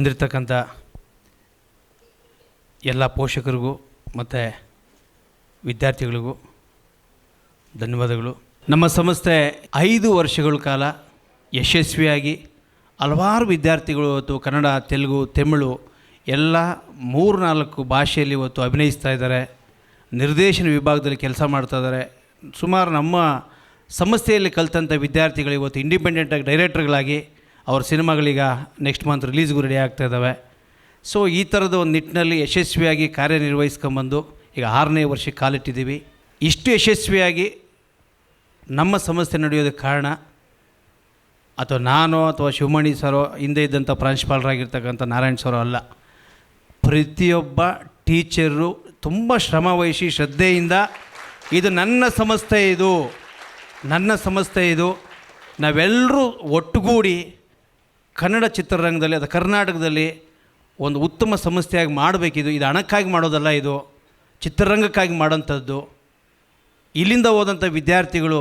ಬಂದಿರತಕ್ಕಂಥ ಎಲ್ಲ ಪೋಷಕರಿಗೂ ಮತ್ತು ವಿದ್ಯಾರ್ಥಿಗಳಿಗೂ ಧನ್ಯವಾದಗಳು. ನಮ್ಮ ಸಂಸ್ಥೆ ಐದು ವರ್ಷಗಳ ಕಾಲ ಯಶಸ್ವಿಯಾಗಿ ಹಲವಾರು ವಿದ್ಯಾರ್ಥಿಗಳು ಇವತ್ತು ಕನ್ನಡ, ತೆಲುಗು, ತಮಿಳು ಎಲ್ಲ ಮೂರು ನಾಲ್ಕು ಭಾಷೆಯಲ್ಲಿ ಇವತ್ತು ಅಭಿನಯಿಸ್ತಾ ಇದ್ದಾರೆ. ನಿರ್ದೇಶನ ವಿಭಾಗದಲ್ಲಿ ಕೆಲಸ ಮಾಡ್ತಾ ಇದ್ದಾರೆ. ಸುಮಾರು ನಮ್ಮ ಸಂಸ್ಥೆಯಲ್ಲಿ ಕಲಿತಂಥ ವಿದ್ಯಾರ್ಥಿಗಳು ಇವತ್ತು ಇಂಡಿಪೆಂಡೆಂಟಾಗಿ ಡೈರೆಕ್ಟರ್ಗಳಾಗಿ ಅವ್ರ ಸಿನಿಮಾಗಳೀಗ ನೆಕ್ಸ್ಟ್ ಮಂತ್ ರಿಲೀಸ್ಗೂ ರೆಡಿ ಆಗ್ತಾ ಇದ್ದಾವೆ ಸೊ ಈ ಥರದ ಒಂದು ನಿಟ್ಟಿನಲ್ಲಿ ಯಶಸ್ವಿಯಾಗಿ ಕಾರ್ಯನಿರ್ವಹಿಸ್ಕೊಂಬಂದು ಈಗ ಆರನೇ ವರ್ಷಕ್ಕೆ ಕಾಲಿಟ್ಟಿದ್ದೀವಿ. ಇಷ್ಟು ಯಶಸ್ವಿಯಾಗಿ ನಮ್ಮ ಸಂಸ್ಥೆ ನಡೆಯೋದಕ್ಕೆ ಕಾರಣ ಅಥವಾ ನಾನು ಅಥವಾ ಶಿವಮಣಿ ಸರೋ ಹಿಂದೆ ಇದ್ದಂಥ ಪ್ರಾಂಶುಪಾಲರಾಗಿರ್ತಕ್ಕಂಥ ನಾರಾಯಣ್ ಸರೋ ಅಲ್ಲ. ಪ್ರತಿಯೊಬ್ಬ ಟೀಚರು ತುಂಬ ಶ್ರಮ ವಹಿಸಿ ಶ್ರದ್ಧೆಯಿಂದ ಇದು ನನ್ನ ಸಂಸ್ಥೆ ಇದು, ನನ್ನ ಸಂಸ್ಥೆ ಇದು, ನಾವೆಲ್ಲರೂ ಒಟ್ಟುಗೂಡಿ ಕನ್ನಡ ಚಿತ್ರರಂಗದಲ್ಲಿ ಅದು ಕರ್ನಾಟಕದಲ್ಲಿ ಒಂದು ಉತ್ತಮ ಸಂಸ್ಥೆಯಾಗಿ ಮಾಡಬೇಕಿದು, ಇದು ಹಣಕ್ಕಾಗಿ ಮಾಡೋದಲ್ಲ ಇದು, ಚಿತ್ರರಂಗಕ್ಕಾಗಿ ಮಾಡೋಂಥದ್ದು ಇಲ್ಲಿಂದ ಹೋದಂಥ ವಿದ್ಯಾರ್ಥಿಗಳು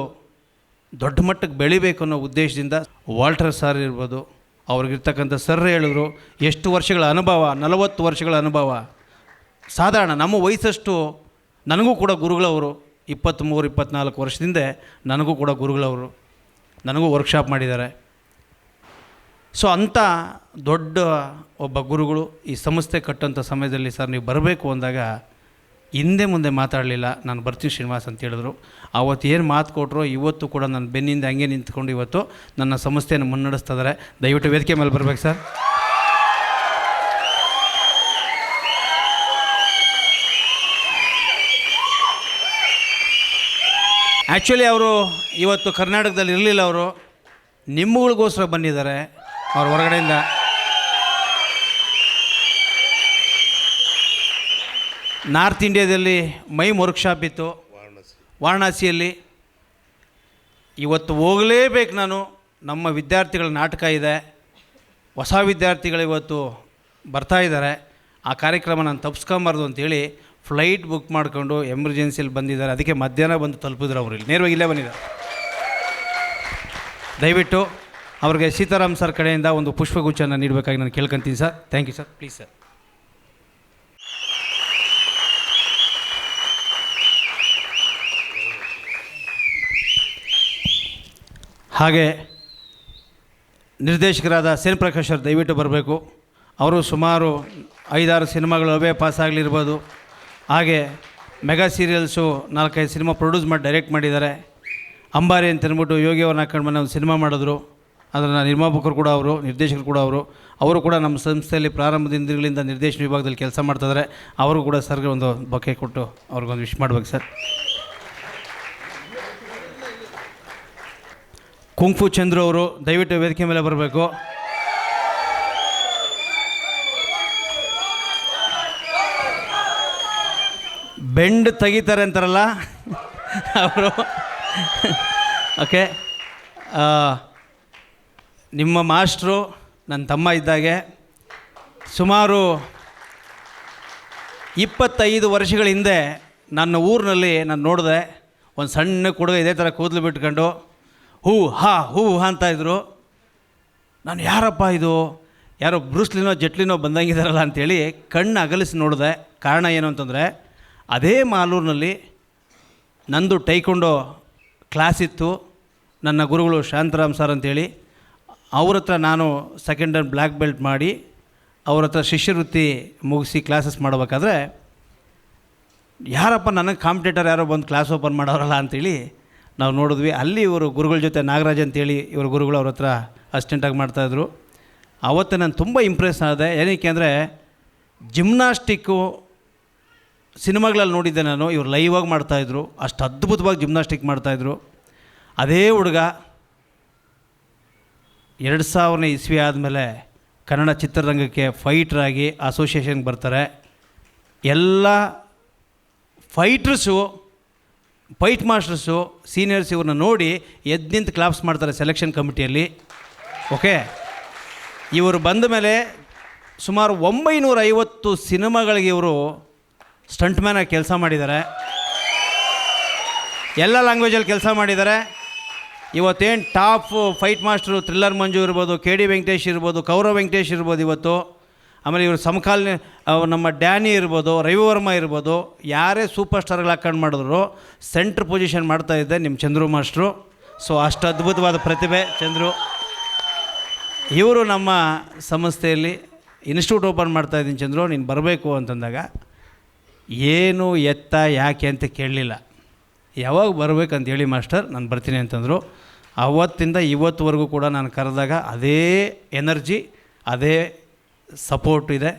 ದೊಡ್ಡ ಮಟ್ಟಕ್ಕೆ ಬೆಳಿಬೇಕು ಅನ್ನೋ ಉದ್ದೇಶದಿಂದ ವಾಲ್ಟರ್ ಸರ್ ಇರ್ಬೋದು, ಅವ್ರಿಗಿರ್ತಕ್ಕಂಥ ಸರ್ ಹೇಳಿದ್ರು, ಎಷ್ಟು ವರ್ಷಗಳ ಅನುಭವ, ನಲವತ್ತು ವರ್ಷಗಳ ಅನುಭವ, ಸಾಧಾರಣ ನಮ್ಮ ವಯಸ್ಸಷ್ಟು ನನಗೂ ಕೂಡ ಗುರುಗಳವರು, ಇಪ್ಪತ್ತ್ಮೂರು, ಇಪ್ಪತ್ತ್ನಾಲ್ಕು ವರ್ಷದಿಂದ ನನಗೂ ಕೂಡ ಗುರುಗಳವರು, ನನಗೂ ವರ್ಕ್ಶಾಪ್ ಮಾಡಿದ್ದಾರೆ. ಸೊ ಅಂಥ ದೊಡ್ಡ ಒಬ್ಬ ಗುರುಗಳು ಈ ಸಂಸ್ಥೆ ಕಟ್ಟೋಂಥ ಸಮಯದಲ್ಲಿ ಸರ್ ನೀವು ಬರಬೇಕು ಅಂದಾಗ ಹಿಂದೆ ಮುಂದೆ ಮಾತಾಡಲಿಲ್ಲ. ನಾನು ಬರ್ತೀನಿ ಶ್ರೀನಿವಾಸ್ ಅಂತ ಹೇಳಿದ್ರು. ಆವತ್ತು ಏನು ಮಾತು ಕೊಟ್ಟರು ಇವತ್ತು ಕೂಡ ನನ್ನ ಬೆನ್ನಿಂದ ಹಂಗೆ ನಿಂತ್ಕೊಂಡು ಇವತ್ತು ನನ್ನ ಸಂಸ್ಥೆಯನ್ನು ಮುನ್ನಡೆಸ್ತಾ ಇದ್ದಾರೆ. ದಯವಿಟ್ಟು ವೇದಿಕೆ ಮೇಲೆ ಬರ್ಬೇಕು ಸರ್. ಆ್ಯಕ್ಚುಲಿ ಅವರು ಇವತ್ತು ಕರ್ನಾಟಕದಲ್ಲಿ ಇರಲಿಲ್ಲ ಅವರು. ನಿಮ್ಮಗಳಿಗೋಸ್ಕರ ಬಂದಿದ್ದಾರೆ. ಅವ್ರ ಹೊರಗಡೆಯಿಂದ. ನಾರ್ತ್ ಇಂಡಿಯಾದಲ್ಲಿ ಮೈಮ್ ವರ್ಕ್ಶಾಪ್ ಇತ್ತು. ವಾರಣಾಸಿಯಲ್ಲಿ. ಇವತ್ತು ಹೋಗಲೇಬೇಕು ನಾನು. ನಮ್ಮ ವಿದ್ಯಾರ್ಥಿಗಳ ನಾಟಕ ಇದೆ. ಹೊಸ ವಿದ್ಯಾರ್ಥಿಗಳು ಇವತ್ತು ಬರ್ತಾ ಇದ್ದಾರೆ. ಆ ಕಾರ್ಯಕ್ರಮ ನಾನು ತಪ್ಸ್ಕೊಂಬಾರ್ದು ಅಂತೇಳಿ ಫ್ಲೈಟ್ ಬುಕ್ ಮಾಡಿಕೊಂಡು ಎಮರ್ಜೆನ್ಸಿಯಲ್ಲಿ ಬಂದಿದ್ದಾರೆ. ಅದಕ್ಕೆ ಮಧ್ಯಾಹ್ನ ಬಂದು ತಲುಪಿದ್ರು ಅವರು ಇಲ್ಲಿ. ನೇರವಾಗಿ ಇಲ್ಲೇ ಬಂದಿದ್ದಾರೆ. ದಯವಿಟ್ಟು ಅವ್ರಿಗೆ ಸೀತಾರಾಮ್ ಸರ್ ಕಡೆಯಿಂದ ಒಂದು ಪುಷ್ಪಗುಚ್ಛನ ನೀಡಬೇಕಾಗಿ ನಾನು ಕೇಳ್ಕೊಂತೀನಿ sir. Thank you sir please sir ಹಾಗೆ ನಿರ್ದೇಶಕರಾದ ಸೇನ್ ಪ್ರಕಾಶ್ ಅವರು ದಯವಿಟ್ಟು ಬರಬೇಕು. ಅವರು ಸುಮಾರು ಐದಾರು ಸಿನಿಮಾಗಳು ಅವೇ ಪಾಸ್ ಆಗಲಿರ್ಬೋದು. ಹಾಗೆ ಮೆಗಾ ಸೀರಿಯಲ್ಸು ನಾಲ್ಕೈದು ಸಿನಿಮಾ ಪ್ರೊಡ್ಯೂಸ್ ಮಾಡಿ ಡೈರೆಕ್ಟ್ ಮಾಡಿದ್ದಾರೆ. ಅಂಬಾರಿ ಅಂತ ಅಂದ್ಬಿಟ್ಟು ಯೋಗಿ ಅವ್ರನ್ನ ಹಾಕೊಂಡು ಬಂದು ಒಂದು ಸಿನಿಮಾ ಮಾಡಿದ್ರು. ಅದನ್ನು ನಿರ್ಮಾಪಕರು ಕೂಡ ಅವರು, ನಿರ್ದೇಶಕರು ಕೂಡ ಅವರು ಅವರು ಕೂಡ ನಮ್ಮ ಸಂಸ್ಥೆಯಲ್ಲಿ ಪ್ರಾರಂಭದಿಂದಗಳಿಂದ ನಿರ್ದೇಶನ ವಿಭಾಗದಲ್ಲಿ ಕೆಲಸ ಮಾಡ್ತಿದ್ದಾರೆ ಅವರು ಕೂಡ ಸರ್ಗೆ ಒಂದು ಬೊಕೆ ಕೊಟ್ಟು ಅವ್ರಿಗೊಂದು ವಿಶ್ ಮಾಡ್ಬೇಕು ಸರ್. ಕುಂಫು ಚಂದ್ರು ಅವರು, ದಯವಿಟ್ಟು ವೇದಿಕೆ ಮೇಲೆ ಬರಬೇಕು. ಬೆಂಡ್ ತೆಗಿತಾರೆ ಅಂತಾರಲ್ಲ? ಅವರು. ಓಕೆ ನಿಮ್ಮ ಮಾಸ್ಟ್ರು ನನ್ನ ತಮ್ಮ ಇದ್ದಾಗೆ ಸುಮಾರು ಇಪ್ಪತ್ತೈದು ವರ್ಷಗಳ ಹಿಂದೆ ನನ್ನ ಊರಿನಲ್ಲಿ ನಾನು ನೋಡಿದೆ, ಒಂದು ಸಣ್ಣ ಹುಡುಗ ಇದೇ ಥರ ಕೂದಲು ಬಿಟ್ಕೊಂಡು ಹೂ ಹಾ, ಹೂ ಅಂತ ಇದ್ದರು ನಾನು ಯಾರಪ್ಪ ಇದು? ಯಾರೋ ಬ್ರೂಸ್ಲಿನೋ ಜಟ್ಲಿನೋ ಬಂದಂಗಿದಾರಲ್ಲ ಅಂಥೇಳಿ ಕಣ್ಣು ಅಗಲಿಸಿ ನೋಡಿದೆ. ಕಾರಣ ಏನು ಅಂತಂದರೆ ಅದೇ ಮಾಲೂರಿನಲ್ಲಿ ನಂದು ಟೈಕೊಂಡು ಕ್ಲಾಸ್ ಇತ್ತು. ನನ್ನ ಗುರುಗಳು ಶಾಂತರಾಮ್ ಸರ್ ಅಂತೇಳಿ ಅವ್ರ ಹತ್ರ ನಾನು ಸೆಕೆಂಡ್ ಅಂಡ್ ಬ್ಲ್ಯಾಕ್ ಬೆಲ್ಟ್ ಮಾಡಿ ಅವ್ರ ಹತ್ರ ಶಿಷ್ಯವೃತ್ತಿ ಮುಗಿಸಿ ಕ್ಲಾಸಸ್ ಮಾಡಬೇಕಾದ್ರೆ, ಯಾರಪ್ಪ ನನಗೆ ಕಾಂಪಿಟೇಟರ್ ಯಾರೋ ಬಂದು ಕ್ಲಾಸ್ ಓಪನ್ ಮಾಡೋರಲ್ಲ ಅಂತೇಳಿ ನಾವು ನೋಡಿದ್ವಿ. ಅಲ್ಲಿ ಇವರು ಗುರುಗಳ ಜೊತೆ ನಾಗರಾಜ್ ಅಂತೇಳಿ ಇವ್ರ ಗುರುಗಳು ಅವ್ರ ಹತ್ರ ಅಸಿಸ್ಟೆಂಟಾಗಿ ಮಾಡ್ತಾಯಿದ್ರು ಆವತ್ತು ನಾನು ತುಂಬ ಇಂಪ್ರೆಸ್ ಆದೆ. ಏನಕ್ಕೆ ಅಂದರೆ ಜಿಮ್ನಾಸ್ಟಿಕ್ಕು ಸಿನಿಮಾಗಳಲ್ಲಿ ನೋಡಿದ್ದೆ ನಾನು. ಇವ್ರು ಲೈವಾಗಿ ಮಾಡ್ತಾಯಿದ್ರು ಅಷ್ಟು ಅದ್ಭುತವಾಗಿ ಜಿಮ್ನಾಸ್ಟಿಕ್ ಮಾಡ್ತಾಯಿದ್ರು ಅದೇ ಹುಡುಗ ಎರಡು ಸಾವಿರನೇ ಇಸ್ವಿ ಆದಮೇಲೆ ಕನ್ನಡ ಚಿತ್ರರಂಗಕ್ಕೆ ಫೈಟ್ರಾಗಿ ಅಸೋಸಿಯೇಷನ್ಗೆ ಬರ್ತಾರೆ. ಎಲ್ಲ ಫೈಟ್ರಸ್ಸು ಫೈಟ್ ಮಾಸ್ಟರ್ಸು, ಸೀನಿಯರ್ಸ್ ಇವ್ರನ್ನ ನೋಡಿ ಎದ್ದು ನಿಂತು ಕ್ಲಾಪ್ಸ್ ಮಾಡ್ತಾರೆ ಸೆಲೆಕ್ಷನ್ ಕಮಿಟಿಯಲ್ಲಿ. ಓಕೆ? ಇವರು ಬಂದ ಮೇಲೆ ಸುಮಾರು ಒಂಬೈನೂರ ಐವತ್ತು ಸಿನಿಮಾಗಳಿಗೆ ಇವರು ಸ್ಟಂಟ್ ಮ್ಯಾನಾಗಿ ಕೆಲಸ ಮಾಡಿದ್ದಾರೆ. ಎಲ್ಲ ಲ್ಯಾಂಗ್ವೇಜಲ್ಲಿ ಕೆಲಸ ಮಾಡಿದ್ದಾರೆ. ಇವತ್ತೇನು top fight master thriller Manju ಇರ್ಬೋದು, ಕೆ ಡಿ ವೆಂಕಟೇಶ್ ಇರ್ಬೋದು, ಕೌರವ್ ವೆಂಕಟೇಶ್ ಇರ್ಬೋದು ಇವತ್ತು. ಆಮೇಲೆ ಇವರು ಸಮಕಾಲೀನ ನಮ್ಮ ಡ್ಯಾನಿ ಇರ್ಬೋದು, ರವಿವರ್ಮ ಇರ್ಬೋದು, ಯಾರೇ ಸೂಪರ್ ಸ್ಟಾರ್ಗಳು ಹಾಕೊಂಡು ಮಾಡಿದ್ರು, ಸೆಂಟ್ರ್ ಪೊಸಿಷನ್ ಮಾಡ್ತಾ ಇದ್ದೆ ನಿಮ್ಮ ಚಂದ್ರು ಮಾಸ್ಟ್ರು. ಸೊ, ಅಷ್ಟು ಅದ್ಭುತವಾದ ಪ್ರತಿಭೆ ಚಂದ್ರು. ಇವರು ನಮ್ಮ ಸಂಸ್ಥೆಯಲ್ಲಿ ಇನ್ಸ್ಟಿಟ್ಯೂಟ್ ಓಪನ್ ಮಾಡ್ತಾ ಇದ್ದೀನಿ ಚಂದ್ರು, ನೀನು ಬರಬೇಕು ಅಂತಂದಾಗ, ಏನು ಎತ್ತ ಯಾಕೆ ಅಂತ ಕೇಳಲಿಲ್ಲ. ಯಾವಾಗ ಬರಬೇಕಂತ ಹೇಳಿ ಮಾಸ್ಟರ್, ನಾನು ಬರ್ತೀನಿ ಅಂತಂದರು. ಅವತ್ತಿಂದ ಇವತ್ತುವರೆಗೂ ಕೂಡ ನಾನು ಕರೆದಾಗ ಅದೇ ಎನರ್ಜಿ, ಅದೇ ಸಪೋರ್ಟ್ ಇದೆ.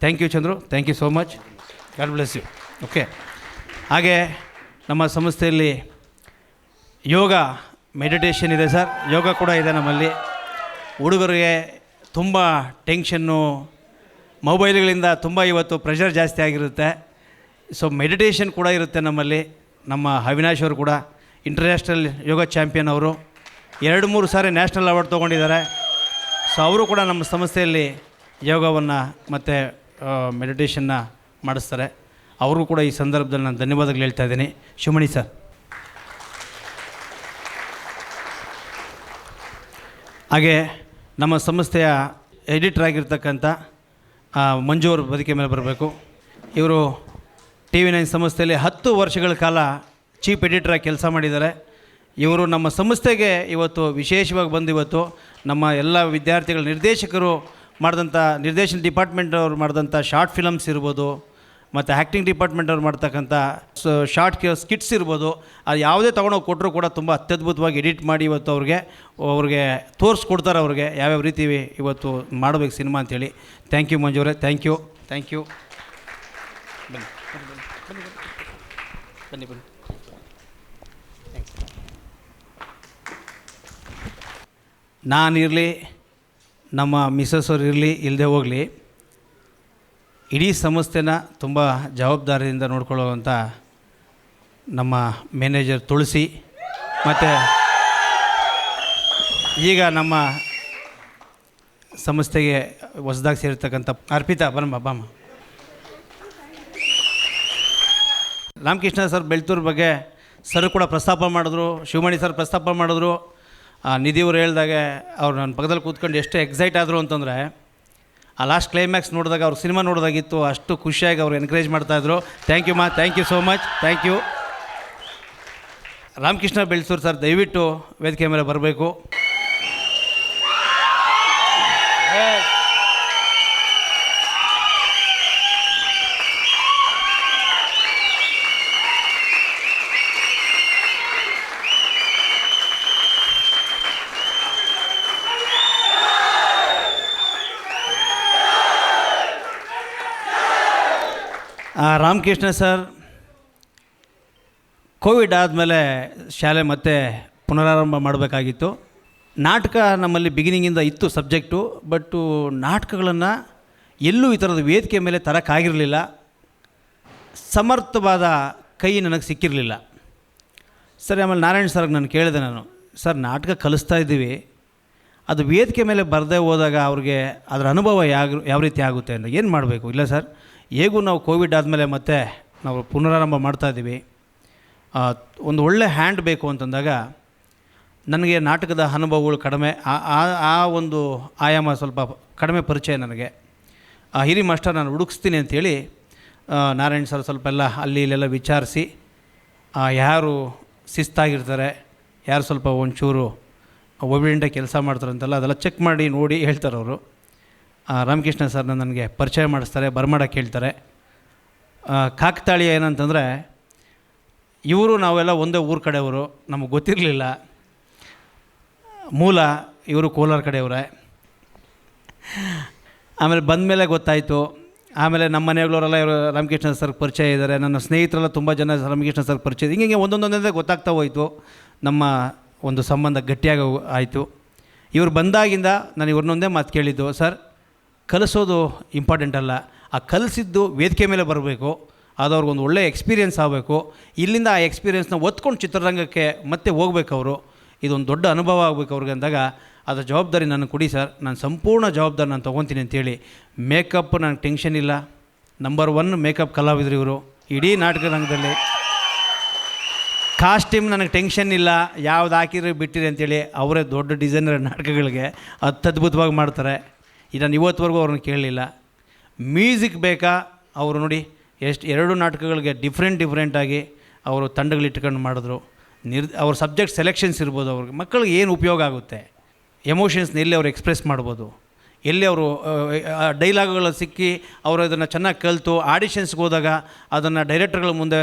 Thank you Chandru thank you so much God bless you okay ಹಾಗೆ ನಮ್ಮ ಸಂಸ್ಥೆಯಲ್ಲಿ ಯೋಗ ಮೆಡಿಟೇಷನ್ ಇದೆ ಸರ್. ಯೋಗ ಕೂಡ ಇದೆ ನಮ್ಮಲ್ಲಿ. ಹುಡುಗರಿಗೆ ತುಂಬ ಟೆನ್ಷನ್ನು ಮೊಬೈಲ್ಗಳಿಂದ ತುಂಬ ಇವತ್ತು ಪ್ರೆಷರ್ ಜಾಸ್ತಿ ಆಗಿರುತ್ತೆ. ಸೊ ಮೆಡಿಟೇಷನ್ ಕೂಡ ಇರುತ್ತೆ ನಮ್ಮಲ್ಲಿ. ನಮ್ಮ ಅವಿನಾಶ್ ಅವರು ಕೂಡ ಇಂಟರ್ನ್ಯಾಷನಲ್ ಯೋಗ ಚಾಂಪಿಯನ್ ಅವರು. ಎರಡು ಮೂರು ಸಾರಿ ನ್ಯಾಷನಲ್ ಅವಾರ್ಡ್ ತೊಗೊಂಡಿದ್ದಾರೆ. ಸೊ ಅವರು ಕೂಡ ನಮ್ಮ ಸಂಸ್ಥೆಯಲ್ಲಿ ಯೋಗವನ್ನು ಮತ್ತು ಮೆಡಿಟೇಷನ್ನ ಮಾಡಿಸ್ತಾರೆ. ಅವ್ರಿಗೂ ಕೂಡ ಈ ಸಂದರ್ಭದಲ್ಲಿ ನಾನು ಧನ್ಯವಾದಗಳು ಹೇಳ್ತಾ ಇದ್ದೀನಿ. ಶಿವಮಣಿ ಸರ್. ಹಾಗೆ ನಮ್ಮ ಸಂಸ್ಥೆಯ ಎಡಿಟರ್ ಆಗಿರ್ತಕ್ಕಂಥ ಮಂಜು ಅವರು ಬದುಕೆ ಮೇಲೆ ಬರಬೇಕು. ಇವರು ಟಿ ವಿ ನೈನ್ ಸಂಸ್ಥೆಯಲ್ಲಿ ಹತ್ತು ವರ್ಷಗಳ ಕಾಲ ಚೀಫ್ ಎಡಿಟರಾಗಿ ಕೆಲಸ ಮಾಡಿದ್ದಾರೆ. ಇವರು ನಮ್ಮ ಸಂಸ್ಥೆಗೆ ಇವತ್ತು ವಿಶೇಷವಾಗಿ ಬಂದು ಇವತ್ತು ನಮ್ಮ ಎಲ್ಲ ವಿದ್ಯಾರ್ಥಿಗಳ ನಿರ್ದೇಶಕರು ಮಾಡಿದಂಥ ನಿರ್ದೇಶನ ಡಿಪಾರ್ಟ್ಮೆಂಟ್ ಅವರು ಮಾಡಿದಂಥ ಶಾರ್ಟ್ ಫಿಲಮ್ಸ್ ಇರ್ಬೋದು ಮತ್ತು ಆ್ಯಕ್ಟಿಂಗ್ ಡಿಪಾರ್ಟ್ಮೆಂಟ್ ಅವ್ರು ಮಾಡ್ತಕ್ಕಂಥ ಶಾರ್ಟ್ ಸ್ಕಿಟ್ಸ್ ಇರ್ಬೋದು ಅದು ಯಾವುದೇ ತೊಗೊಂಡೋಗಿ ಕೊಟ್ಟರು ಕೂಡ ತುಂಬ ಅತ್ಯದ್ಭುತವಾಗಿ ಎಡಿಟ್ ಮಾಡಿ ಇವತ್ತು ಅವ್ರಿಗೆ ಅವ್ರಿಗೆ ತೋರಿಸ್ಕೊಡ್ತಾರೆ ಅವ್ರಿಗೆ ಯಾವ್ಯಾವ ರೀತಿ ಇವತ್ತು ಮಾಡಬೇಕು ಸಿನಿಮಾ ಅಂತೇಳಿ ಥ್ಯಾಂಕ್ ಯು ಮಂಜೂರೇ ಥ್ಯಾಂಕ್ ಯು ಥ್ಯಾಂಕ್ ಯು ಬನ್ನಿ. ಬನ್ನಿ ಬನ್ನಿ. ಬನ್ನಿ ನಾನಿರಲಿ, ನಮ್ಮ ಮಿಸ್ಸಸ್ ಅವ್ರು ಇರಲಿ ಇಲ್ಲದೆ ಹೋಗಲಿ, ಇಡೀ ಸಂಸ್ಥೆನ ತುಂಬ ಜವಾಬ್ದಾರಿಯಿಂದ ನೋಡ್ಕೊಳ್ಳುವಂಥ ನಮ್ಮ ಮ್ಯಾನೇಜರ್ ತುಳಸಿ. ಮತ್ತು ಈಗ ನಮ್ಮ ಸಂಸ್ಥೆಗೆ ಹೊಸದಾಗಿ ಸೇರಿರ್ತಕ್ಕಂಥ ಅರ್ಪಿತಾ ಬರಮ್ಮ ಬಾಮ್ಮ. ರಾಮಕೃಷ್ಣ ಸರ್ ಬೆಳ್ತೂರ್ ಬಗ್ಗೆ ಸರ್ ಕೂಡ ಪ್ರಸ್ತಾಪ ಮಾಡಿದ್ರು, ಶಿವಮಣಿ ಸರ್ ಪ್ರಸ್ತಾಪ ಮಾಡಿದ್ರು. ನಿಧಿಯವರು ಹೇಳ್ದಾಗೆ ಅವ್ರು ನನ್ನ ಪಕ್ಕದಲ್ಲಿ ಕೂತ್ಕೊಂಡು ಎಷ್ಟು ಎಕ್ಸೈಟ್ ಆದರು ಅಂತಂದರೆ, ಆ ಲಾಸ್ಟ್ ಕ್ಲೈಮ್ಯಾಕ್ಸ್ ನೋಡಿದಾಗ ಅವ್ರು ಸಿನಿಮಾ ನೋಡಿದಾಗಿತ್ತು, ಅಷ್ಟು ಖುಷಿಯಾಗಿ ಅವ್ರು ಎನ್ಕರೇಜ್ ಮಾಡ್ತಾಯಿದ್ರು thank you ma'am thank you so much thank you Ramakrishna Belsur sir ದಯವಿಟ್ಟು ವೇದಿಕೆ ಮೇಲೆ ಬರಬೇಕು ಆ, ರಾಮಕೃಷ್ಣ ಸರ್, ಕೋವಿಡ್ ಆದಮೇಲೆ ಶಾಲೆ ಮತ್ತೆ ಪುನರಾರಂಭ ಮಾಡಬೇಕಾಗಿತ್ತು. ನಾಟಕ ನಮ್ಮಲ್ಲಿ ಬಿಗಿನಿಂಗಿಂದ ಇತ್ತು ಸಬ್ಜೆಕ್ಟು ಬಟ್ಟು ನಾಟಕಗಳನ್ನು ಎಲ್ಲೂ ಈ ಥರದ ವೇದಿಕೆ ಮೇಲೆ ತರೋಕ್ಕಾಗಿರಲಿಲ್ಲ ಸಮರ್ಥವಾದ ಕೈ ನನಗೆ ಸಿಕ್ಕಿರಲಿಲ್ಲ. ಸರಿ, ಆಮೇಲೆ ನಾರಾಯಣ ಸರ್ಗೆ ನಾನು ಕೇಳಿದೆ ನಾನು, ಸರ್, ನಾಟಕ ಕಲಿಸ್ತಾ ಇದ್ದೀವಿ. ಅದು ವೇದಿಕೆ ಮೇಲೆ ಬರದೇ ಹೋದಾಗ ಅವ್ರಿಗೆ ಅದರ ಅನುಭವ ಯಾವ ಯಾವ ರೀತಿ ಆಗುತ್ತೆ ಅಂತ ಏನು ಮಾಡಬೇಕು? ಇಲ್ಲ ಸರ್ ಹೇಗೂ ನಾವು ಕೋವಿಡ್ ಆದಮೇಲೆ ಮತ್ತೆ ನಾವು ಪುನರಾರಂಭ ಮಾಡ್ತಾ ಇದ್ದೀವಿ. ಆ, ಒಂದು ಒಳ್ಳೆ ಹ್ಯಾಂಡ್ ಬೇಕು ಅಂತಂದಾಗ ನನಗೆ ನಾಟಕದ ಅನುಭವಗಳು ಕಡಿಮೆ ಆ- ಆ- ಒಂದು ಆಯಾಮ ಸ್ವಲ್ಪ ಕಡಿಮೆ ಪರಿಚಯ ನನಗೆ. ಆ ಹಿರಿ ಮಾಸ್ಟರ್ ನಾನು ಹುಡುಕಿಸ್ತೀನಿ ಅಂಥೇಳಿ ನಾರಾಯಣ್ ಸರ್ ಸ್ವಲ್ಪ ಎಲ್ಲ ಅಲ್ಲಿ ಇಲ್ಲೆಲ್ಲ ವಿಚಾರಿಸಿ ಯಾರು ಶಿಸ್ತಾಗಿರ್ತಾರೆ ಯಾರು ಸ್ವಲ್ಪ ಒಂಚೂರು ಒಬಿಡೆಂಟಾಗಿ ಕೆಲಸ ಮಾಡ್ತಾರೆ ಅಂತೆಲ್ಲ ಅದೆಲ್ಲ ಚೆಕ್ ಮಾಡಿ ನೋಡಿ ಹೇಳ್ತಾರೆ ಅವರು ರಾಮಕೃಷ್ಣ ಸರ್ನ ನನಗೆ ಪರಿಚಯ ಮಾಡಿಸ್ತಾರೆ ಬರ್ಮಾಡಕ್ಕೆ ಹೇಳ್ತಾರೆ ಆ, ಕಾಕತಾಳಿ ಏನಂತಂದರೆ ಇವರು ನಾವೆಲ್ಲ ಒಂದೇ ಊರ ಕಡೆಯವರು ನಮಗೆ ಗೊತ್ತಿರಲಿಲ್ಲ. ಮೂಲ ಇವರು ಕೋಲಾರ ಕಡೆಯವರೇ. ಆಮೇಲೆ ಬಂದ ಮೇಲೆ ಗೊತ್ತಾಯಿತು. ಆಮೇಲೆ ನಮ್ಮ ಮನೆಗಳವರೆಲ್ಲ ಇವರು ರಾಮಕೃಷ್ಣ ಸರ್ ಪರಿಚಯ ಇದ್ದಾರೆ. ನನ್ನ ಸ್ನೇಹಿತರೆಲ್ಲ ತುಂಬ ಜನ ರಾಮಕೃಷ್ಣ ಸರ್ ಪರಿಚಯ ಹಿಂಗೆ ಹಿಂಗೆ ಒಂದೊಂದೊಂದೇ ಗೊತ್ತಾಗ್ತಾ ಹೋಯಿತು. ನಮ್ಮ ಒಂದು ಸಂಬಂಧ ಗಟ್ಟಿಯಾಗಿ ಆಯಿತು. ಇವರು ಬಂದಾಗಿಂದ ನಾನು ಇವ್ರನ್ನೊಂದೇ ಮಾತು ಕೇಳಿದ್ದು ಸರ್ ಕಲಿಸೋದು ಇಂಪಾರ್ಟೆಂಟ್ ಅಲ್ಲ. ಆ ಕಲಿಸಿದ್ದು ವೇದಿಕೆ ಮೇಲೆ ಬರಬೇಕು. ಅದು ಅವ್ರಿಗೊಂದು ಒಳ್ಳೆಯ ಎಕ್ಸ್ಪೀರಿಯೆನ್ಸ್ ಆಗಬೇಕು. ಇಲ್ಲಿಂದ ಆ ಎಕ್ಸ್ಪೀರಿಯೆನ್ಸ್ನ ಒತ್ಕೊಂಡು ಚಿತ್ರರಂಗಕ್ಕೆ ಮತ್ತೆ ಹೋಗ್ಬೇಕು ಅವರು. ಇದೊಂದು ದೊಡ್ಡ ಅನುಭವ ಆಗಬೇಕು ಅವ್ರಿಗೆ ಅಂದಾಗ, ಅದರ ಜವಾಬ್ದಾರಿ ನಾನು ಕೊಡಿ ಸರ್. ನಾನು ಸಂಪೂರ್ಣ ಜವಾಬ್ದಾರಿ ನಾನು ತೊಗೊತೀನಿ ಅಂತೇಳಿ. ಮೇಕಪ್ ನನಗೆ ಟೆನ್ಷನ್ ಇಲ್ಲ. ನಂಬರ್ ಒನ್ ಮೇಕಪ್ ಕಲಾವಿದರು ಇವರು. ಇಡೀ ನಾಟಕ ರಂಗದಲ್ಲಿ ಕಾಸ್ಟ್ಯೂಮ್ ನನಗೆ ಟೆನ್ಷನ್ ಇಲ್ಲ. ಯಾವ್ದು ಹಾಕಿದ್ರೆ ಬಿಟ್ಟಿರಿ ಅಂತೇಳಿ. ಅವರೇ ದೊಡ್ಡ ಡಿಸೈನರ್ ನಾಟಕಗಳಿಗೆ ಅತ್ಯದ್ಭುತವಾಗಿ ಮಾಡ್ತಾರೆ. ಇದು ನಾನು ಇವತ್ತುವರೆಗೂ ಅವ್ರನ್ನ ಕೇಳಲಿಲ್ಲ. ಮ್ಯೂಸಿಕ್ ಬೇಕಾ? ಅವರು ನೋಡಿ, ಎಷ್ಟು ಎರಡು ನಾಟಕಗಳಿಗೆ ಡಿಫ್ರೆಂಟ್ ಡಿಫ್ರೆಂಟಾಗಿ ಅವರು ತಂಡಗಳಿಟ್ಕೊಂಡು ಮಾಡಿದ್ರು. ನಿರ್ ಅವ್ರ ಸಬ್ಜೆಕ್ಟ್ ಸೆಲೆಕ್ಷನ್ಸ್ ಇರ್ಬೋದು ಅವ್ರಿಗೆ. ಮಕ್ಕಳಿಗೆ ಏನು ಉಪಯೋಗ ಆಗುತ್ತೆ? ಎಮೋಷನ್ಸ್ನ ಎಲ್ಲಿ ಅವ್ರು ಎಕ್ಸ್ಪ್ರೆಸ್ ಮಾಡ್ಬೋದು? ಎಲ್ಲಿ ಅವರು ಡೈಲಾಗ್ಗಳು ಸಿಕ್ಕಿ ಅವರು ಅದನ್ನು ಚೆನ್ನಾಗಿ ಕಲಿತು ಆಡಿಷನ್ಸ್ಗೆ ಹೋದಾಗ ಅದನ್ನು ಡೈರೆಕ್ಟರ್ಗಳ ಮುಂದೆ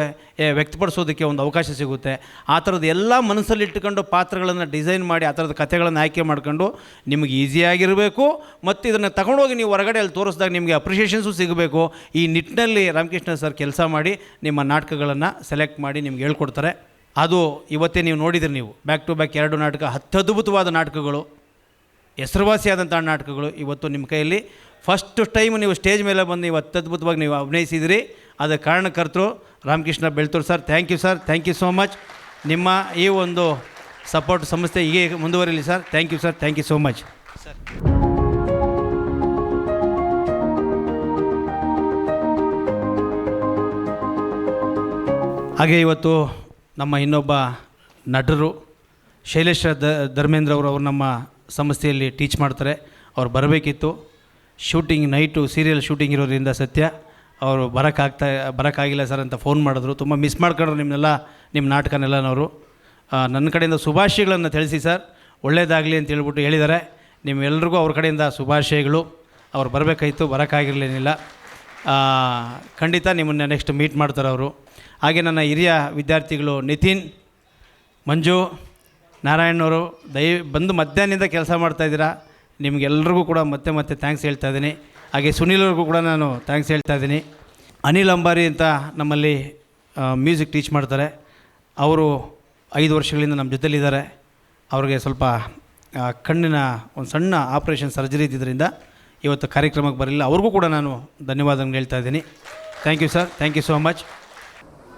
ವ್ಯಕ್ತಪಡಿಸೋದಕ್ಕೆ ಒಂದು ಅವಕಾಶ ಸಿಗುತ್ತೆ. ಆ ಥರದ್ದು ಎಲ್ಲ ಮನಸ್ಸಲ್ಲಿ ಇಟ್ಕೊಂಡು ಪಾತ್ರಗಳನ್ನು ಡಿಸೈನ್ ಮಾಡಿ, ಆ ಥರದ ಕಥೆಗಳನ್ನು ಆಯ್ಕೆ ಮಾಡ್ಕೊಂಡು ನಿಮಗೆ ಈಸಿಯಾಗಿರಬೇಕು ಮತ್ತು ಇದನ್ನು ತಗೊಂಡೋಗಿ ನೀವು ಹೊರಗಡೆ ಅಲ್ಲಿ ತೋರಿಸಿದಾಗ ನಿಮಗೆ ಅಪ್ರಿಷಿಯೇಷನ್ಸು ಸಿಗಬೇಕು. ಈ ನಿಟ್ಟಿನಲ್ಲಿ ರಾಮಕೃಷ್ಣ ಸರ್ ಕೆಲಸ ಮಾಡಿ ನಿಮ್ಮ ನಾಟಕಗಳನ್ನು ಸೆಲೆಕ್ಟ್ ಮಾಡಿ ನಿಮ್ಗೆ ಹೇಳ್ಕೊಡ್ತಾರೆ. ಅದು ಇವತ್ತೇ ನೀವು ನೋಡಿದ್ರಿ ನೀವು. ಬ್ಯಾಕ್ ಟು ಬ್ಯಾಕ್ ಎರಡು ನಾಟಕ, ಅತ್ಯದ್ಭುತವಾದ ನಾಟಕಗಳು. ಹೆಸರುವಾಸಿಯಾದಂಥ ನಾಟಕಗಳು ಇವತ್ತು ನಿಮ್ಮ ಕೈಯಲ್ಲಿ. ಫಸ್ಟ್ ಟೈಮ್ ನೀವು ಸ್ಟೇಜ್ ಮೇಲೆ ಬಂದು ನೀವು ಅತ್ಯದ್ಭುತವಾಗಿ ನೀವು ಅಭಿನಯಿಸಿದಿರಿ. ಅದಕ್ಕೆ ಕಾರಣಕರ್ತರು Ramakrishna Belthur sir thank you sir thank you so much ನಿಮ್ಮ ಈ ಒಂದು ಸಪೋರ್ಟ್ ಸಂಸ್ಥೆ ಹೀಗೆ ಮುಂದುವರಿಲಿ sir thank you sir thank you so much sir ಹಾಗೆ ಇವತ್ತು ನಮ್ಮ ಇನ್ನೊಬ್ಬ ನಟರು ಶೈಲೇಶ ಧರ್ಮೇಂದ್ರ ಅವರು ಅವರು ನಮ್ಮ ಸಂಸ್ಥೆಯಲ್ಲಿ ಟೀಚ್ ಮಾಡ್ತಾರೆ. ಅವ್ರು ಬರಬೇಕಿತ್ತು. ಶೂಟಿಂಗ್ ನೈಟು, ಸೀರಿಯಲ್ ಶೂಟಿಂಗ್ ಇರೋದ್ರಿಂದ ಸತ್ಯ. ಅವರು ಬರೋಕ್ಕಾಗ್ತಾ, ಬರೋಕ್ಕಾಗಿಲ್ಲ ಸರ್ ಅಂತ ಫೋನ್ ಮಾಡಿದ್ರು. ತುಂಬ ಮಿಸ್ ಮಾಡ್ಕೊಂಡ್ರು ನಿಮ್ಮನ್ನೆಲ್ಲ ನಿಮ್ಮ ನಾಟಕನೆಲ್ಲನವರು. ನನ್ನ ಕಡೆಯಿಂದ ಶುಭಾಶಯಗಳನ್ನು ತಿಳಿಸಿ ಸರ್. ಒಳ್ಳೇದಾಗಲಿ ಅಂತ ಹೇಳ್ಬಿಟ್ಟು ಹೇಳಿದ್ದಾರೆ. ನಿಮ್ಮೆಲ್ಲರಿಗೂ ಅವ್ರ ಕಡೆಯಿಂದ ಶುಭಾಶಯಗಳು. ಅವ್ರು ಬರಬೇಕಾಯಿತು ಬರೋಕ್ಕಾಗಿರಲಿಲ್ಲ ಖಂಡಿತ ನಿಮ್ಮನ್ನು ನೆಕ್ಸ್ಟ್ ಮೀಟ್ ಮಾಡ್ತಾರೆ ಅವರು. ಹಾಗೆ ನನ್ನ ಹಿರಿಯ ವಿದ್ಯಾರ್ಥಿಗಳು ನಿತಿನ್, ಮಂಜು ನಾರಾಯಣವರು ದಯ, ಬಂದು ಮಧ್ಯಾಹ್ನದಿಂದ ಕೆಲಸ ಮಾಡ್ತಾಯಿದ್ದೀರಾ ನಿಮಗೆಲ್ರಿಗೂ ಕೂಡ ಮತ್ತೆ ಮತ್ತೆ ಥ್ಯಾಂಕ್ಸ್ ಹೇಳ್ತಾ ಇದ್ದೀನಿ. ಹಾಗೆ ಸುನೀಲ್ ಅವ್ರಿಗೂ ಕೂಡ ನಾನು ಥ್ಯಾಂಕ್ಸ್ ಹೇಳ್ತಾ ಇದ್ದೀನಿ. ಅನಿಲ್ ಅಂಬಾರಿ ಅಂತ ನಮ್ಮಲ್ಲಿ ಮ್ಯೂಸಿಕ್ ಟೀಚ್ ಮಾಡ್ತಾರೆ. ಅವರು ಐದು ವರ್ಷಗಳಿಂದ ನಮ್ಮ ಜೊತೆಲಿದ್ದಾರೆ. ಅವ್ರಿಗೆ ಸ್ವಲ್ಪ ಕಣ್ಣಿನ ಒಂದು ಸಣ್ಣ ಆಪ್ರೇಷನ್ ಸರ್ಜರಿ ಇದ್ದಿದ್ದರಿಂದ ಇವತ್ತು ಕಾರ್ಯಕ್ರಮಕ್ಕೆ ಬರಲಿಲ್ಲ. ಅವ್ರಿಗೂ ಕೂಡ ನಾನು ಧನ್ಯವಾದಗಳು ಹೇಳ್ತಾ ಇದ್ದೀನಿ. Thank you sir thank you so much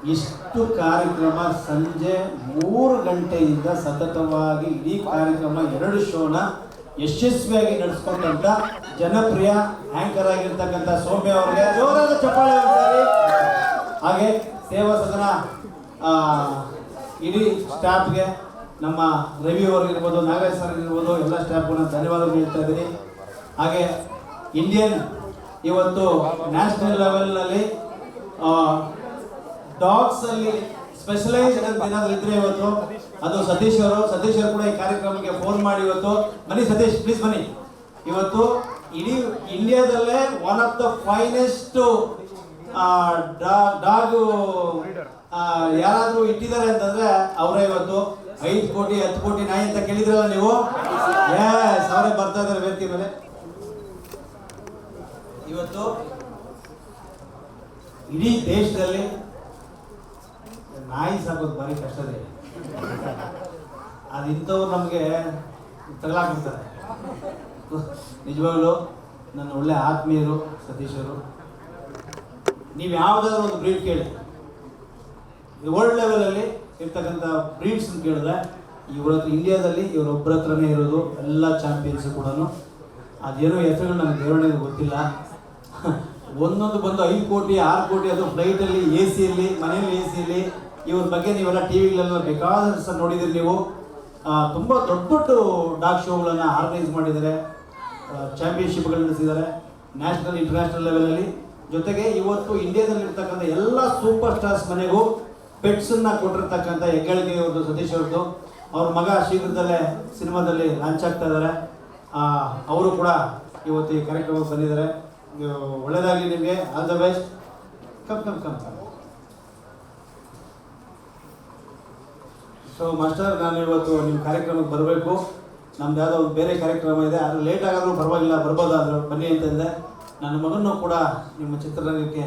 ಇಷ್ಟು ಕಾರ್ಯಕ್ರಮ ಸಂಜೆ ಮೂರು ಗಂಟೆಯಿಂದ ಸತತವಾಗಿ ಇಡೀ ಕಾರ್ಯಕ್ರಮ ಎರಡು ಶೋನ ಯಶಸ್ವಿಯಾಗಿ ನಡೆಸ್ಕೊಂಡಂತ ಜನಪ್ರಿಯ ಆಂಕರ್ ಆಗಿರ್ತಕ್ಕಂಥ ಸೌಮ್ಯ ಅವರಿಗೆ ಜೋರಾದ ಚಪ್ಪಾಳೆ. ಹಾಗೆ ಸೇವಾ ಸದನ ಇಡೀ ಸ್ಟಾಫ್ಗೆ, ನಮ್ಮ ರವಿ ಅವ್ರಿಗಿರ್ಬೋದು ನಾಗೇಶ್ ಸರ್ ಇರ್ಬೋದು ಎಲ್ಲ ಸ್ಟಾಫ್ಗಳನ್ನ ನಾನು ಧನ್ಯವಾದಗಳು ಹೇಳ್ತಾ ಇದ್ದೀನಿ ಹಾಗೆ ಇಂಡಿಯನ್ ಇವತ್ತು ನ್ಯಾಷನಲ್ ಲೆವೆಲ್ನಲ್ಲಿ ಡಾಗ್ಸ್ ಅಲ್ಲಿ ಸ್ಪೆಷಲೈಸ್ಡ್ ಅಂತ ಏನಾದ್ರು ಇದ್ರೆ ಇವತ್ತು, ಅದು ಸತೀಶ್ ಅವರು ಸತೀಶ್ ಅವರು ಕೂಡ ಈ ಕಾರ್ಯಕ್ರಮಕ್ಕೆ ಫೋನ್ ಮಾಡಿ ಇವತ್ತು. ಬನ್ನಿ ಸತೀಶ್ ಪ್ಲೀಸ್ ಬನ್ನಿ. ಇವತ್ತು ಇಡೀ ಇಂಡಿಯಾದಲ್ಲೇ one of the finest dog ಯಾರಾದ್ರೂ ಇಟ್ಟಿದ್ದಾರೆ ಅಂತಂದ್ರೆ ಅವರೇ ಇವತ್ತು. ಐದು ಕೋಟಿ, ಹತ್ತು ಕೋಟಿ ನಾಯಿ ಅಂತ ಕೇಳಿದ್ರಲ್ಲ ನೀವು? ಎಸ್ ಅವರೇ ಬರ್ತಾ ಇದ್ದಾರೆ ವ್ಯಕ್ತಿ ಮೇಲೆ. ಇವತ್ತು ಇಡೀ ದೇಶದಲ್ಲಿ ನಾಯಿ ಸಾಕೋದು ಭಾರಿ ಕಷ್ಟದೇ ಅದು ಇಂಥವ್ರು ನಮಗೆ ತಗಲಾಕ್ಬಿಡ್ತಾರೆ ನಿಜವಾಗ್ಲು ನನ್ನ ಒಳ್ಳೆ ಆತ್ಮೀಯರು, ಸತೀಶರು, ನೀವು ಯಾವುದಾದ್ರು ಒಂದು ಬ್ರೀಡ್ ಕೇಳಿ. ವರ್ಲ್ಡ್ ಲೆವೆಲಲ್ಲಿ ಇರ್ತಕ್ಕಂಥ ಬ್ರೀಡ್ಸ್ ಕೇಳಿದ್ರೆ ಇವ್ರ ಹತ್ರ ಇಂಡಿಯಾದಲ್ಲಿ ಇವರೊಬ್ಬರ ಹತ್ರನೇ ಇರೋದು ಎಲ್ಲ ಚಾಂಪಿಯನ್ಸ್ ಕೂಡ ಅದೇನೋ ಹೆಸರುಗಳು ನನಗೆ ದೇವರೇ ಗೊತ್ತಿಲ್ಲ. ಒಂದೊಂದು ಬಂದು ಐದು ಕೋಟಿ, ಆರು ಕೋಟಿ, ಅದು ಫ್ಲೈಟಲ್ಲಿ ಎ ಸಿಯಲ್ಲಿ ಮನೆಯಲ್ಲಿ ಎ ಸಿಯಲ್ಲಿ ಇವ್ರ ಬಗ್ಗೆ ನೀವೆಲ್ಲ ಟಿ ವಿಗಳೆಲ್ಲ ಬೇಕಾದಷ್ಟು ನೋಡಿದಿರಿ ನೀವು. ತುಂಬ ದೊಡ್ಡ ದೊಡ್ಡ ಡಾಕ್ ಶೋಗಳನ್ನು ಆರ್ಗನೈಸ್ ಮಾಡಿದ್ದಾರೆ. ಚಾಂಪಿಯನ್ಶಿಪ್ಗಳು ನಡೆಸಿದ್ದಾರೆ. ನ್ಯಾಷನಲ್, ಇಂಟರ್ನ್ಯಾಷನಲ್ ಲೆವೆಲಲ್ಲಿ. ಜೊತೆಗೆ ಇವತ್ತು ಇಂಡಿಯಾದಲ್ಲಿ ಇರ್ತಕ್ಕಂಥ ಎಲ್ಲ ಸೂಪರ್ ಸ್ಟಾರ್ಸ್ ಮನೆಗೂ ಪೆಟ್ಸನ್ನು ಕೊಟ್ಟಿರ್ತಕ್ಕಂಥ ಹೆಗ್ಗಳಿಕೆ ಒಂದು ಸತೀಶ್ ಅವ್ರದ್ದು. ಅವ್ರ ಮಗ ಶೀಘ್ರದಲ್ಲೇ ಸಿನಿಮಾದಲ್ಲಿ ಲಾಂಚ್ ಆಗ್ತಾ ಇದ್ದಾರೆ. ಅವರು ಕೂಡ ಇವತ್ತು ಈ ಕಾರ್ಯಕ್ರಮಕ್ಕೆ ಬಂದಿದ್ದಾರೆ. ಒಳ್ಳೆಯದಾಗಲಿ ನಿಮಗೆ. All the best. Come come come come. So master ನಾನು ಇವತ್ತು ನಿಮ್ಮ ಕಾರ್ಯಕ್ರಮಕ್ಕೆ ಬರಬೇಕು. ನಮ್ದು ಯಾವುದೋ ಒಂದು ಬೇರೆ ಕಾರ್ಯಕ್ರಮ ಇದೆ. ಅದು ಲೇಟ್ ಆಗಾದರೂ ಪರವಾಗಿಲ್ಲ, ಬರ್ಬೋದಾದ್ರು. ಬನ್ನಿ ಅಂತಂದೆ ನನ್ನ ಮಗನೂ ಕೂಡ ನಿಮ್ಮ ಚಿತ್ರರಂಗಕ್ಕೆ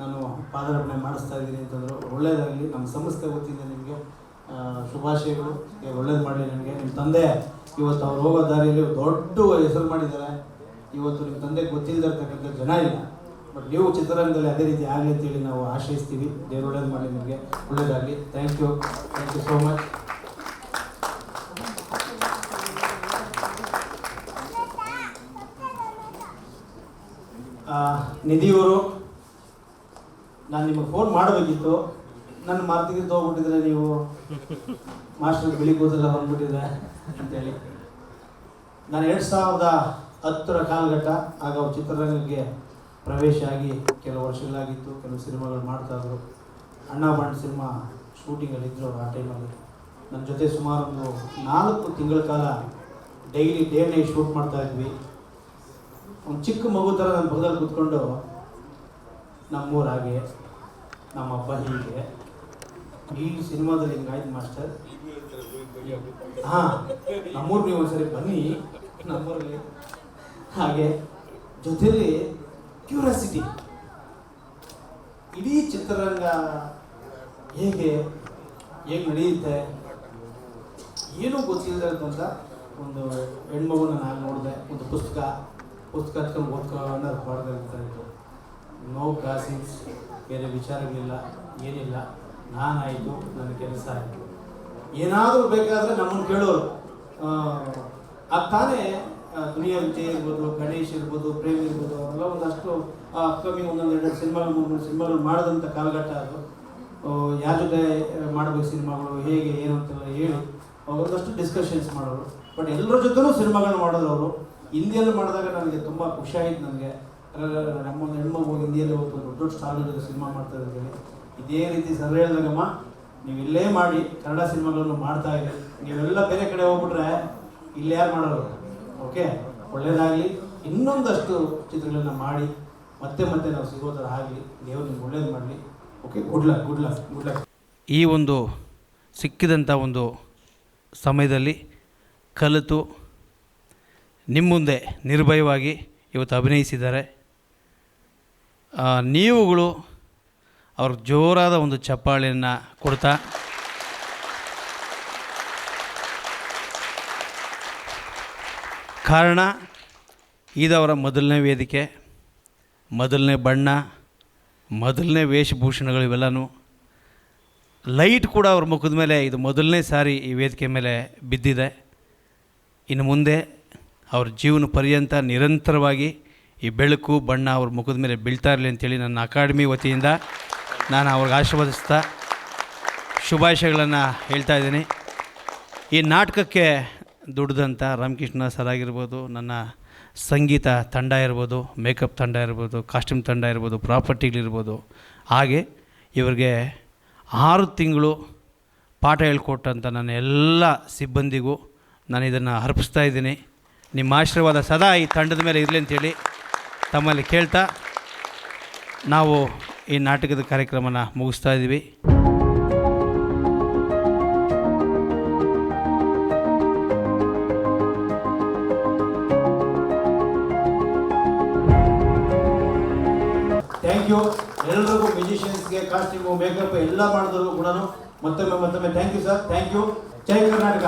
ನಾನು ಪಾದಾರ್ಪಣೆ ಮಾಡಿಸ್ತಾ ಇದ್ದೀನಿ ಅಂತಂದರು. ಒಳ್ಳೆಯದಾಗಲಿ ನಮ್ಮ ಸಂಸ್ಥೆ ಗೊತ್ತಿದೆ ನಿಮಗೆ ಶುಭಾಶಯಗಳು. ಒಳ್ಳೇದು ಮಾಡಲಿ ನನಗೆ. ನಿಮ್ಮ ತಂದೆ ಇವತ್ತು ಅವ್ರು ಹೋಗೋ ದಾರಿಯಲ್ಲಿ ದೊಡ್ಡ ಹೆಸರು ಮಾಡಿದ್ದಾರೆ. ಇವತ್ತು ನಿಮ್ಮ ತಂದೆ ಗೊತ್ತಿಲ್ಲದಿರ್ತಕ್ಕಂಥ ಜನ ಇಲ್ಲ. ಬಟ್ ನೀವು ಚಿತ್ರರಂಗದಲ್ಲಿ ಅದೇ ರೀತಿ ಆಗಲಿ ಅಂತೇಳಿ ನಾವು ಆಶಯಿಸ್ತೀವಿ ದೇವರು ಒಳ್ಳೇದು ಮಾಡಿ ನಿಮಗೆ ಒಳ್ಳೇದಾಗಲಿ. Thank you thank you so much ನಿಧಿಯವರು, ನಾನು ನಿಮಗೆ ಫೋನ್ ಮಾಡಬೇಕಿತ್ತು. ನನ್ನ ಮಾತಿಗೆ ಹೋಗ್ಬಿಟ್ಟಿದ್ರೆ ನೀವು ಮಾಸ್ಟರ್ ಬಿಳಿ ಕೂದಲೆಲ್ಲ ಬಂದ್ಬಿಟ್ಟಿದ್ರೆ ಅಂತೇಳಿ. ನಾನು ಎರಡು ಸಾವಿರದ ಹತ್ತರ ಕಾಲಘಟ್ಟ, ಆಗ ಚಿತ್ರರಂಗಕ್ಕೆ ಪ್ರವೇಶ ಆಗಿ ಕೆಲವು ವರ್ಷಗಳಾಗಿತ್ತು, ಕೆಲವು ಸಿನಿಮಾಗಳು ಮಾಡ್ತಾಯಿದ್ರು ಅಣ್ಣ ಬಾಂಡ್ ಸಿನಿಮಾ ಶೂಟಿಂಗಲ್ಲಿ ಇದ್ರು ಆ ಟೈಮಲ್ಲಿ ನನ್ನ ಜೊತೆ ಸುಮಾರು ಒಂದು ನಾಲ್ಕು ತಿಂಗಳ ಕಾಲ ಡೈಲಿ ಡೇ ನೈಟ್ ಶೂಟ್ ಮಾಡ್ತಾ ಇದ್ವಿ. ಒಂದು ಚಿಕ್ಕ ಮಗು ಥರ ನನ್ನ ಪಕ್ಕದಲ್ಲಿ ಕೂತ್ಕೊಂಡು ನಮ್ಮೂರ ಹಾಗೆ ನಮ್ಮ ಅಪ್ಪ ಹೀಗೆ. ಈ ಸಿನಿಮಾದಲ್ಲಿ ಹಿಂಗಾಯ್ತು ಮಾಸ್ಟರ್. ಹಾಂ, ನಮ್ಮೂರು ನೀವು ಒಂದ್ಸರಿ ಬನ್ನಿ. ನಮ್ಮೂರಲ್ಲಿ ಹಾಗೆ ಜೊತೆಲಿ ಕ್ಯೂರಿಯಾಸಿಟಿ ಇಡೀ ಚಿತ್ರರಂಗ ಹೇಗೆ ಹೇಗೆ ನಡೆಯುತ್ತೆ? ಏನೂ ಅಂತ ಒಂದು ಹೆಣ್ಮಗುನ ನಾನು ನೋಡಿದೆ ಒಂದು ಪುಸ್ತಕ ಪುಸ್ತಕ ಹತ್ಕೊಂಡು ಓದ್ಕೊಂಡು ಹೊಡೆದಿರ್ತಾರೆ ನೋ ಕ್ಲಾಸಿಂಗ್ಸ್ ಬೇರೆ ವಿಚಾರಗಳಿಲ್ಲ ಏನಿಲ್ಲ. ನಾನಾಯಿತು ನನ್ನ ಕೆಲಸ ಆಯಿತು. ಏನಾದರೂ ಬೇಕಾದರೆ ನಮ್ಮನ್ನು ಕೇಳೋರು. ಆ, ತಾನೇ ದುನಿಯಾ ವಿಜಯ್ ಇರ್ಬೋದು ಗಣೇಶ್ ಇರ್ಬೋದು ಪ್ರೇಮ್ ಇರ್ಬೋದು ಅವರೆಲ್ಲ ಒಂದಷ್ಟು ಅಪ್ಕಮಿಂಗ್ ಒಂದೊಂದು ಎರಡು ಸಿನಿಮಾಗಳು ಮೂರು ಸಿನಿಮಾಗಳು ಮಾಡಿದಂಥ ಕಾಲಘಟ್ಟ ಅದು. ಆ, ಯಾರ ಜೊತೆ ಮಾಡಬೇಕು ಸಿನಿಮಾಗಳು ಹೇಗೆ ಏನು ಅಂತೆಲ್ಲ ಹೇಳಿ ಒಂದಷ್ಟು ಡಿಸ್ಕಷನ್ಸ್ ಮಾಡೋರು. ಬಟ್ ಎಲ್ಲರ ಜೊತೆನೂ ಸಿನಿಮಾಗಳು ಮಾಡೋರು ಅವರು. ಹಿಂದಿಯಲ್ಲಿ ಮಾಡಿದಾಗ ನನಗೆ ತುಂಬ ಖುಷಿ ಆಯಿತು ನನಗೆ ನಮ್ಮ ಒಂದು ಹೆಣ್ಮಗು ಹಿಂದಿಯಲ್ಲಿ ಹೋಗ್ತು ದೊಡ್ಡ ದೊಡ್ಡ ಸ್ಟಾರ್ ಜೊತೆ ಸಿನಿಮಾ ಮಾಡ್ತಾ ಇದ್ದೀವಿ ಇದೇ ರೀತಿ ಸರ್ ಹೇಳಿದಾಗಮ್ಮ ನೀವು ಇಲ್ಲೇ ಮಾಡಿ ಕನ್ನಡ ಸಿನಿಮಾಗಳನ್ನು ಮಾಡ್ತಾ ಇದ್ದೀವಿ ನೀವೆಲ್ಲ ಬೇರೆ ಕಡೆ ಹೋಗ್ಬಿಟ್ರೆ ಇಲ್ಲೇ ಯಾರು ಮಾಡೋರು? ಓಕೆ? ಒಳ್ಳೇದಾಗಲಿ. ಇನ್ನೊಂದಷ್ಟು ಚಿತ್ರಗಳನ್ನು ಮಾಡಿ, ಮತ್ತೆ ಮತ್ತೆ ನಾವು ಸಿಗೋ ಥರ ಆಗಲಿ. ದೇವ್ರು ನಿಮ್ಗೆ ಒಳ್ಳೇದು ಮಾಡಲಿ. Okay? Good luck good luck good luck ಈ ಒಂದು ಸಿಕ್ಕಿದಂಥ ಒಂದು ಸಮಯದಲ್ಲಿ ಕಲಿತು ನಿಮ್ಮ ಮುಂದೆ ನಿರ್ಭಯವಾಗಿ ಇವತ್ತು ಅಭಿನಯಿಸಿದ್ದಾರೆ. ನೀವುಗಳು ಅವ್ರಿಗೆ ಜೋರಾದ ಒಂದು ಚಪ್ಪಾಳೆಯನ್ನು ಕೊಡ್ತಾ ಕಾರಣ ಇದವರ ಮೊದಲನೇ ವೇದಿಕೆ, ಮೊದಲನೇ ಬಣ್ಣ, ಮೊದಲನೇ ವೇಷಭೂಷಣಗಳು ಇವೆಲ್ಲನೂ ಲೈಟ್ ಕೂಡ ಅವ್ರ ಮುಖದ ಮೇಲೆ, ಇದು ಮೊದಲನೇ ಸಾರಿ ಈ ವೇದಿಕೆ ಮೇಲೆ ಬಿದ್ದಿದೆ. ಇನ್ನು ಮುಂದೆ ಅವ್ರ ಜೀವನ ಪರ್ಯಂತ ನಿರಂತರವಾಗಿ ಈ ಬೆಳಕು, ಬಣ್ಣ ಅವ್ರ ಮುಖದ ಮೇಲೆ ಬೀಳ್ತಾ ಇರಲಿ ಅಂತೇಳಿ ನನ್ನ ಅಕಾಡೆಮಿ ವತಿಯಿಂದ ನಾನು ಅವ್ರಿಗೆ ಆಶೀರ್ವದಿಸ್ತಾ ಶುಭಾಶಯಗಳನ್ನು ಹೇಳ್ತಾ ಇದ್ದೀನಿ. ಈ ನಾಟಕಕ್ಕೆ ದುಡ್ದಂಥ ರಾಮಕೃಷ್ಣ ಸರ್ ಆಗಿರ್ಬೋದು, ನನ್ನ ಸಂಗೀತ ತಂಡ ಇರ್ಬೋದು ಮೇಕಪ್ ತಂಡ ಇರ್ಬೋದು ಕಾಸ್ಟ್ಯೂಮ್ ತಂಡ ಇರ್ಬೋದು ಪ್ರಾಪರ್ಟಿಗಳಿರ್ಬೋದು ಹಾಗೆ ಇವ್ರಿಗೆ ಆರು ತಿಂಗಳು ಪಾಠ ಹೇಳ್ಕೊಟ್ಟಂಥ ನನ್ನ ಎಲ್ಲ ಸಿಬ್ಬಂದಿಗೂ ನಾನು ಇದನ್ನು ಅರ್ಪಿಸ್ತಾ ಇದ್ದೀನಿ. ನಿಮ್ಮ ಆಶೀರ್ವಾದ ಸದಾ ಈ ತಂಡದ ಮೇಲೆ ಇರಲಿ ಅಂತೇಳಿ ತಮ್ಮಲ್ಲಿ ಕೇಳ್ತಾ ನಾವು ಈ ನಾಟಕದ ಕಾರ್ಯಕ್ರಮನ ಮುಗಿಸ್ತಾ ಇದ್ದೀವಿ. ಕಾಸ್ಟ್ಯೂಮು ಮೇಕಪ್ ಎಲ್ಲ ಮಾಡಿದ್ರು ಕೂಡ ಮತ್ತೊಮ್ಮೆ ಮತ್ತೊಮ್ಮೆ thank you sir thank you Jai Karnataka.